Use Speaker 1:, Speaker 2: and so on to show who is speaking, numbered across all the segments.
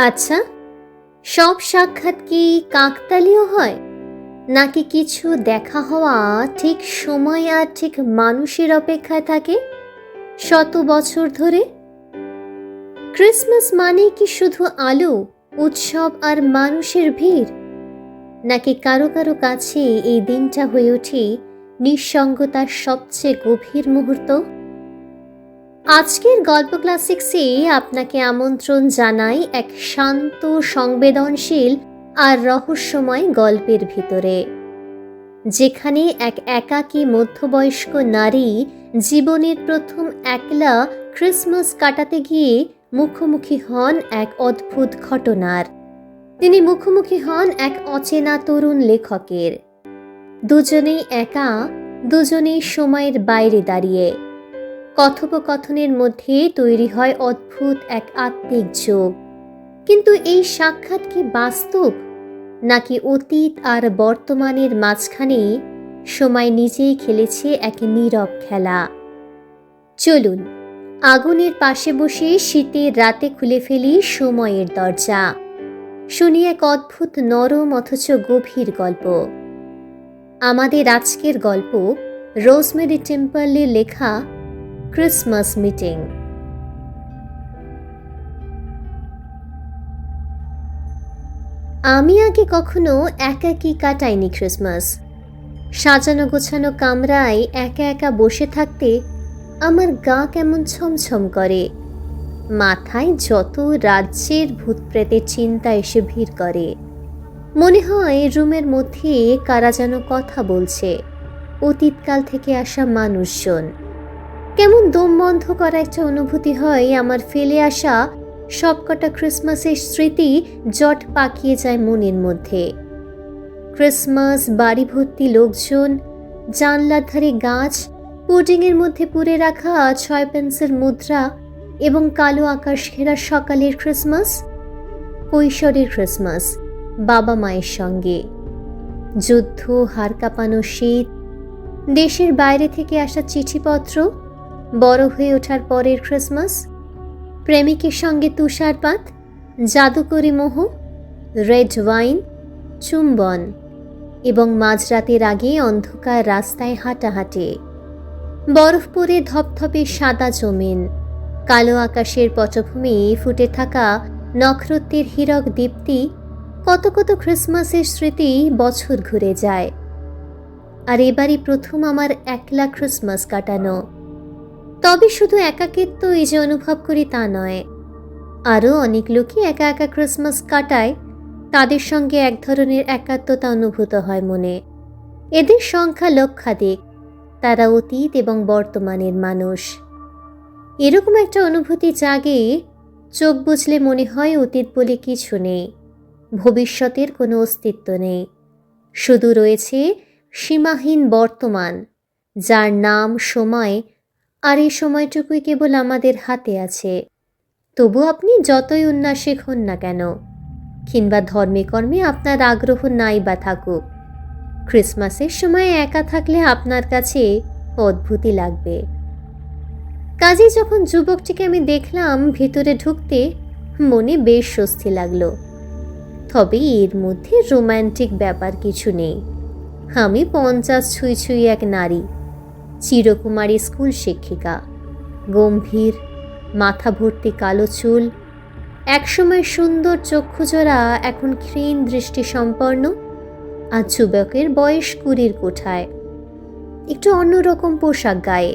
Speaker 1: আচ্ছা সব সাক্ষাৎ কি কাকতালীয় হয়? নাকি কিছু দেখা হওয়া ঠিক সময় আর ঠিক মানুষের অপেক্ষায় থাকে? শত বছর ধরে? ক্রিসমাস মানে কি শুধু আলো, উৎসব আর মানুষের ভিড়? নাকি কারও কারও কাছে এই দিনটা হয়ে ওঠে নিঃসঙ্গতার সবচেয়ে গভীর মুহূর্ত? আজকের গল্প ক্লাসিক্সে আপনাকে আমন্ত্রণ জানাই এক শান্ত, সংবেদনশীল আর রহস্যময় গল্পের ভিতরে, যেখানে এক একাকী মধ্যবয়স্ক নারী জীবনের প্রথম একলা ক্রিসমাস কাটাতে গিয়ে মুখোমুখি হন এক অদ্ভুত ঘটনার। তিনি মুখোমুখি হন এক অচেনা তরুণ লেখকের। দুজনেই একা, দুজনেই সময়ের বাইরে দাঁড়িয়ে কথোপকথনের মধ্যে তৈরি হয় অদ্ভুত এক আত্মিক যোগ। কিন্তু এই সাক্ষাৎ কি বাস্তব? নাকি অতীত আর বর্তমানের মাঝখানে সময় নিজেই খেলেছে এক নীরব খেলা? চলুন, আগুনের পাশে বসে শীতের রাতে খুলে ফেলি সময়ের দরজা। শুনি এক অদ্ভুত নরম অথচ গভীর গল্প। আমাদের আজকের গল্প রোজমেরি টেম্পলের লেখা ক্রিসমাস মিটিং আমি আগে কখনো একাকী কাটাইনি ক্রিসমাস সাজানো গোছানো কামরায় একা একা বসে থাকতে আমার গা কেমন ছমছম করে। মাথায় যত রাজ্যের ভূত প্রেতের চিন্তা এসে ভিড় করে। মনে হয় রুমের মধ্যে কারা যেন কথা বলছে। অতীতকাল থেকে আসা মানুষজন। কেমন দম বন্ধ করা একটা অনুভূতি হয়, আমার ফেলে আসা সবকটা ক্রিসমাসের স্মৃতি জট পাকিয়ে যায় মনের মধ্যে। ক্রিসমাস বাড়ি ভর্তি লোকজন, জানলার ধারে গাছ পুডিংয়ের মধ্যে পুড়ে রাখা ছয় পেন্সের মুদ্রা এবং কালো আকাশ ঘেরা সকালের ক্রিসমাস কৈশোরের ক্রিসমাস বাবা মায়ের সঙ্গে। যুদ্ধ, হাড় কাঁপানো শীত, দেশের বাইরে থেকে আসা চিঠিপত্র বড় হয়ে ওঠার পরের ক্রিসমাস, প্রেমিকের সঙ্গে তুষারপাত, জাদুকরি মোহ, রেড ওয়াইন, চুম্বন এবং মাঝরাতের আগে অন্ধকার রাস্তায় হাঁটাহাঁটে। বরফ পরে ধপধপে সাদা জমিন, কালো আকাশের পটভূমি ফুটে থাকা নক্ষত্রের হীরক দীপ্তি কত কত ক্রিসমাসের স্মৃতি বছর ঘুরে যায়। আর এবারই প্রথম আমার একলা ক্রিসমাস কাটানো। তবে শুধু একাকিত্ব এই যে অনুভব করি তা নয়। আরও অনেক লোকই একা একা ক্রিসমাস কাটায়, তাদের সঙ্গে এক ধরনের একাত্মতা অনুভূত হয় মনে। এদের সংখ্যা লক্ষাধিক, তারা অতীত এবং বর্তমানের মানুষ। এরকম একটা অনুভূতি জাগে, চোখ বুঝলে মনে হয় অতীত বলে কিছু নেই, ভবিষ্যতের কোনো অস্তিত্ব নেই। শুধু রয়েছে সীমাহীন বর্তমান, যার নাম, সময় আর এই সময়টুকুই কেবল আমাদের হাতে আছে। তবু আপনি যতই উন্নাসিক হন না কেন, কিংবা ধর্মে কর্মে আপনার আগ্রহ নাই বা থাকুক, ক্রিসমাসের সময় একা থাকলে আপনার কাছে অদ্ভুতই লাগবে। কাজে যখন যুবকটিকে আমি দেখলাম ভিতরে ঢুকতে, মনে বেশ স্বস্তি লাগল। তবে এর মধ্যে রোম্যান্টিক ব্যাপার কিছু নেই। আমি পঞ্চাশ ছুঁই ছুঁই এক নারী। চিরকুমারী স্কুল শিক্ষিকা। গম্ভীর মাথা ভর্তি কালো চুল, একসময় সুন্দর চক্ষুজোড়া এখন ক্ষীণ দৃষ্টি সম্পন্ন আর যুবকের বয়স কুড়ির কোঠায়। একটু অন্যরকম পোশাক গায়ে,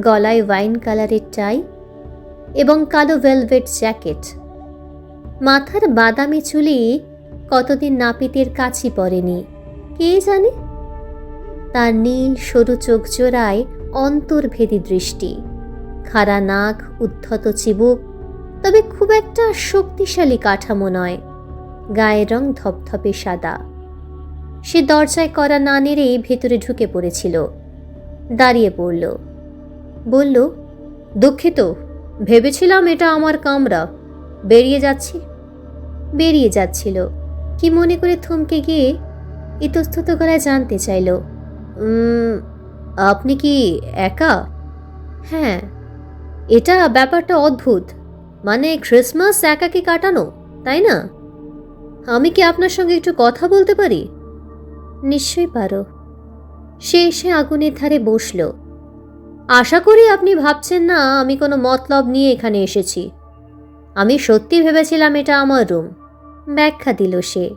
Speaker 1: গলায় ওয়াইন কালারের টাই এবং কালো ভেলভেট জ্যাকেট। মাথার বাদামি চুলি কতদিন নাপিতের কাছি পড়েনি, কে জানে? তার নীল সরু চোখ জোড়ায় অন্তর্ভেদী দৃষ্টি খাড়া নাক উদ্ধত চিবুক তবে খুব একটা শক্তিশালী কাঠামো নয়। গায়ের রং ধপধপে সাদা। সে দরজায় করা না নেড়ে ভেতরে ঢুকে পড়েছিল। দাঁড়িয়ে পড়ল। বলল দুঃখিত ভেবেছিলাম এটা আমার কামরা। বেরিয়ে যাচ্ছি? বেরিয়ে যাচ্ছিল। কি মনে করে থমকে গিয়ে ইতস্তত গলায় জানতে চাইল "উম, আপনি কি একা? হ্যাঁ। এটা ব্যাপারটা অদ্ভুত। মানে ক্রিসমাস একাকি কাটানো, তাই না? আমি কি আপনার সঙ্গে একটু কথা বলতে পারি? নিশ্চয়ই পারো। সে এসে আগুনের ধারে বসল। আশা করি আপনি ভাবছেন না আমি কোনো মতলব নিয়ে এখানে এসেছি। আমি সত্যি ভেবেছিলাম এটা আমার রুম। ব্যাখ্যা দিল সে।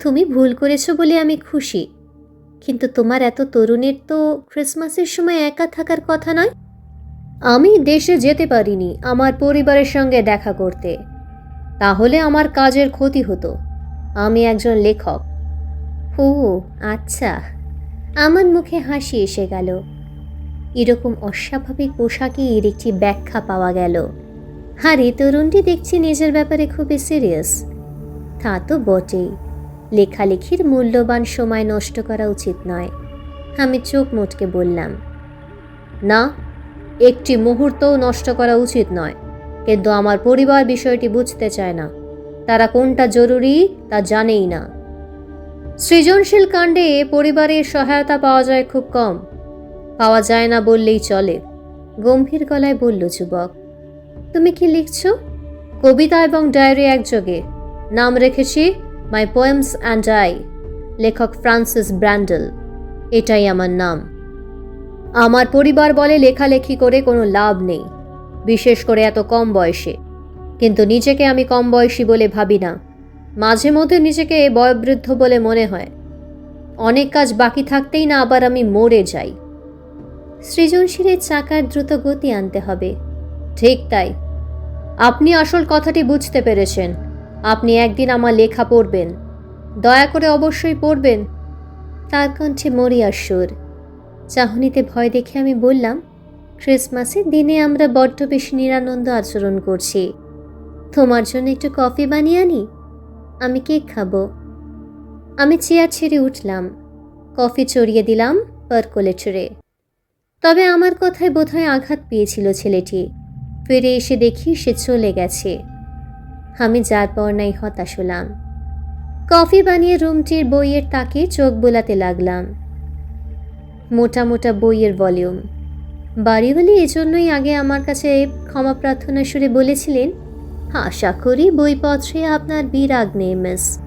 Speaker 1: তুমি ভুল করেছ বলে আমি খুশি। কিন্তু তোমার এত তরুণের তো ক্রিসমাসের সময় একা থাকার কথা নয়? আমি দেশে যেতে পারিনি, আমার পরিবারের সঙ্গে দেখা করতে। তাহলে আমার কাজের ক্ষতি হতো। আমি একজন লেখক। ও আচ্ছা। আমার মুখে হাসি এসে গেল। এরকম অস্বাভাবিক পোশাকে এর একটি ব্যাখ্যা পাওয়া গেল। আর এই তরুণটি দেখছি নিজের ব্যাপারে খুবই সিরিয়াস। তা তো বটেই। লেখালেখির মূল্যবান সময় নষ্ট করা উচিত নয়। আমি চোখ মোটকে বললাম, না, একটি মুহূর্তও নষ্ট করা উচিত নয়। কিন্তু আমার পরিবার বিষয়টি বুঝতে চায় না। তারা কোনটা জরুরি তা জানেই না। সৃজনশীল কাণ্ডে পরিবারের সহায়তা পাওয়া যায় খুব কম। পাওয়া যায় না বললেই চলে। গম্ভীর গলায় বলল যুবক, তুমি কি লিখছ? কবিতা এবং ডায়েরি একযোগে। নাম রেখেছি মাই পোয়েমস অ্যান্ড আই লেখক ফ্রান্সিস ব্র্যান্ডেল, এটাই আমার নাম। আমার পরিবার বলে লেখালেখি করে কোনো লাভ নেই, বিশেষ করে এত কম বয়সে। কিন্তু নিজেকে আমি কম বয়সী বলে ভাবি না, মাঝে মধ্যে নিজেকে বয়োবৃদ্ধ বলে মনে হয়। অনেক কাজ বাকি থাকতেই না আবার আমি মরে যাই। সৃজনশীলের চাকার দ্রুত গতি আনতে হবে। ঠিক তাই, আপনি আসল কথাটি বুঝতে পেরেছেন। আপনি একদিন আমার লেখা পড়বেন। দয়া করে অবশ্যই পড়বেন। তার কণ্ঠে মরিয়ার সুর। চাহনিতে ভয় দেখে আমি বললাম ক্রিসমাসের দিনে আমরা বড্ড বেশি নিরানন্দ আচরণ করছি। তোমার জন্য একটু কফি বানিয়ে আনি। আমি কেক খাব। আমি চেয়ার ছেড়ে উঠলাম। কফি চড়িয়ে দিলাম পার্কোলেটরে তবে আমার কথায় বোধহয় আঘাত পেয়েছিল ছেলেটি। ফিরে এসে দেখি সে চলে গেছে। আমি যার পর নাই হতাশ হলাম। কফি বানিয়ে রুমটির বইয়ের তাকে চোখ বোলাতে লাগলাম। মোটা মোটা বইয়ের ভলিউম। বাড়িওয়ালি এজন্যই আগে আমার কাছে ক্ষমা প্রার্থনা সুরে বলেছিলেন, আশা করি বইপত্রে আপনার বিরাগ নেই, মিস।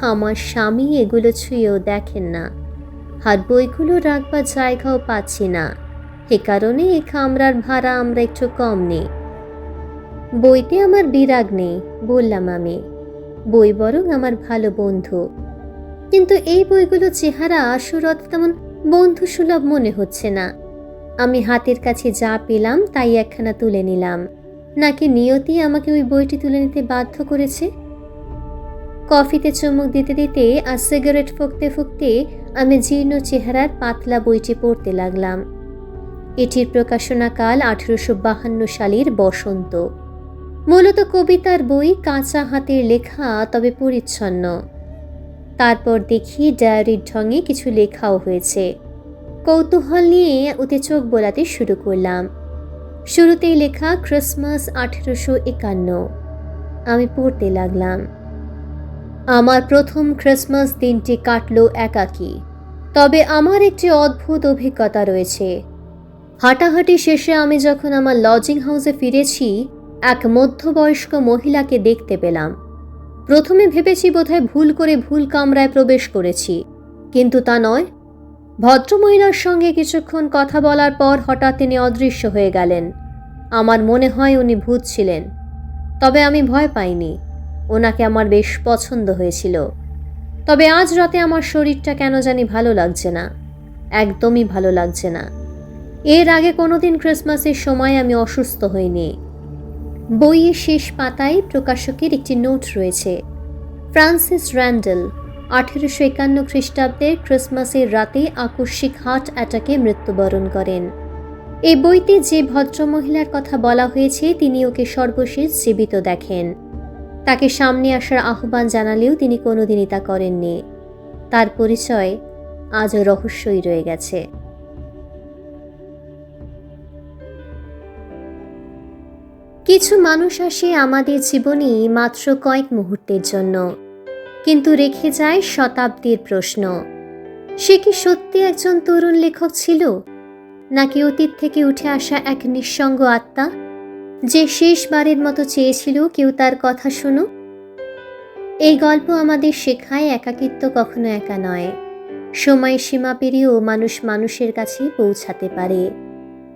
Speaker 1: আমার স্বামী এগুলো ছুঁয়েও দেখেন না। আর বইগুলো রাখবার জায়গাও পাচ্ছি না। এ কারণে এই কামরার ভাড়া আমরা একটু কম নিই। বইতে আমার বিরাগ নেই, বললাম আমি। বই বরং আমার ভালো বন্ধু। কিন্তু এই বইগুলো চেহারা সুরত তেমন বন্ধু সুলভ মনে হচ্ছে না। আমি হাতের কাছে যা পেলাম তাই একখানা তুলে নিলাম। নাকি নিয়তি আমাকে ওই বইটি তুলে নিতে বাধ্য করেছে? কফিতে চুমুক দিতে দিতে আর সিগারেট ফুঁকতে ফুঁকতে আমি জীর্ণ চেহারার পাতলা বইটি পড়তে লাগলাম। এটির প্রকাশনাকাল আঠেরোশো বাহান্ন সালের বসন্ত। মূলত কবিতার বই কাঁচা হাতের লেখা, তবে পরিচ্ছন্ন। তারপর দেখি ডায়েরির ঢঙে কিছু লেখাও হয়েছে। কৌতূহল নিয়ে ওতে চোখ বোলাতে শুরু করলাম। শুরুতেই লেখা, ক্রিসমাস আঠেরোশো একান্ন। আমি পড়তে লাগলাম। আমার প্রথম ক্রিসমাস দিনটি কাটল একাকী। তবে আমার একটি অদ্ভুত অভিজ্ঞতা রয়েছে। হাঁটাহাঁটি শেষে আমি যখন আমার লজিং হাউসে ফিরেছি এক মধ্যবয়স্ক মহিলাকে দেখতে পেলাম। প্রথমে ভেবেছি বোধহয় ভুল করে ভুল কামরায় প্রবেশ করেছি, কিন্তু তা নয়। ভদ্রমহিলার সঙ্গে কিছুক্ষণ কথা বলার পর হঠাৎ তিনি অদৃশ্য হয়ে গেলেন। আমার মনে হয় উনি ভূত ছিলেন, তবে আমি ভয় পাইনি। ওনাকে আমার বেশ পছন্দ হয়েছিল। তবে আজ রাতে আমার শরীরটা কেন জানি ভালো লাগছে না, একদমই ভালো লাগছে না। এর আগে কোনোদিন ক্রিসমাসের সময় আমি অসুস্থ হইনি। বইয়ের শেষ পাতায় প্রকাশকের একটি নোট রয়েছে। ফ্রান্সিস র্যান্ডেল, আঠেরোশো একান্ন খ্রিস্টাব্দের ক্রিসমাসের রাতে আকস্মিক হার্ট অ্যাটাকে মৃত্যুবরণ করেন। এই বইতে যে ভদ্রমহিলার কথা বলা হয়েছে, তিনি ওকে সর্বশেষ জীবিত দেখেন। তাকে সামনে আসার আহ্বান জানালেও তিনি কোনোদিনই তা করেননি। তার পরিচয় আজও রহস্যই রয়ে গেছে। কিছু মানুষ আসে আমাদের জীবনে মাত্র কয়েক মুহূর্তের জন্য। কিন্তু রেখে যায় শতাব্দীর প্রশ্ন। সে কি সত্যি একজন তরুণ লেখক ছিল? নাকি অতীত থেকে উঠে আসা এক নিঃসঙ্গ আত্মা, যে শেষবারের মতো চেয়েছিল কেউ তার কথা শুনুক এই গল্প আমাদের শেখায় একাকিত্ব কখনো একা নয়। সময় সীমা পেরিয়েও মানুষ মানুষের কাছে পৌঁছাতে পারে।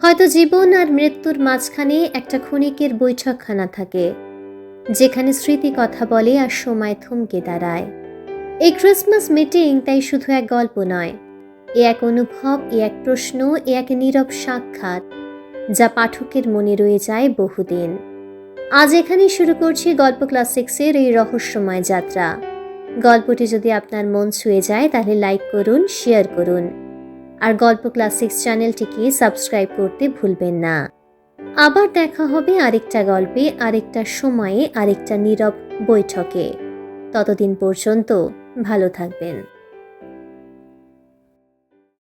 Speaker 1: হয়তো জীবন আর মৃত্যুর মাঝখানে একটা ক্ষণিকের বৈঠকখানা থাকে, যেখানে স্মৃতি কথা বলে আর সময় থমকে দাঁড়ায়। এই ক্রিসমাস মিটিং তাই শুধু এক গল্প নয়, এ এক অনুভব, এ এক প্রশ্ন, এ এক নীরব সাক্ষাৎ, যা পাঠকের মনে রয়ে যায় বহুদিন। আজ এখানেই শুরু করছি গল্প ক্লাস সিক্সের এই রহস্যময় যাত্রা। গল্পটি যদি আপনার মন ছুঁয়ে যায়, তাহলে লাইক করুন, শেয়ার করুন। আর গল্প ক্লাস সিক্স চ্যানেলটিকে সাবস্ক্রাইব করতে ভুলবেন না। আবার দেখা হবে আরেকটা গল্পে, আরেকটা সময়ে, আরেকটা নীরব বৈঠকে। ততদিন পর্যন্ত ভালো থাকবেন।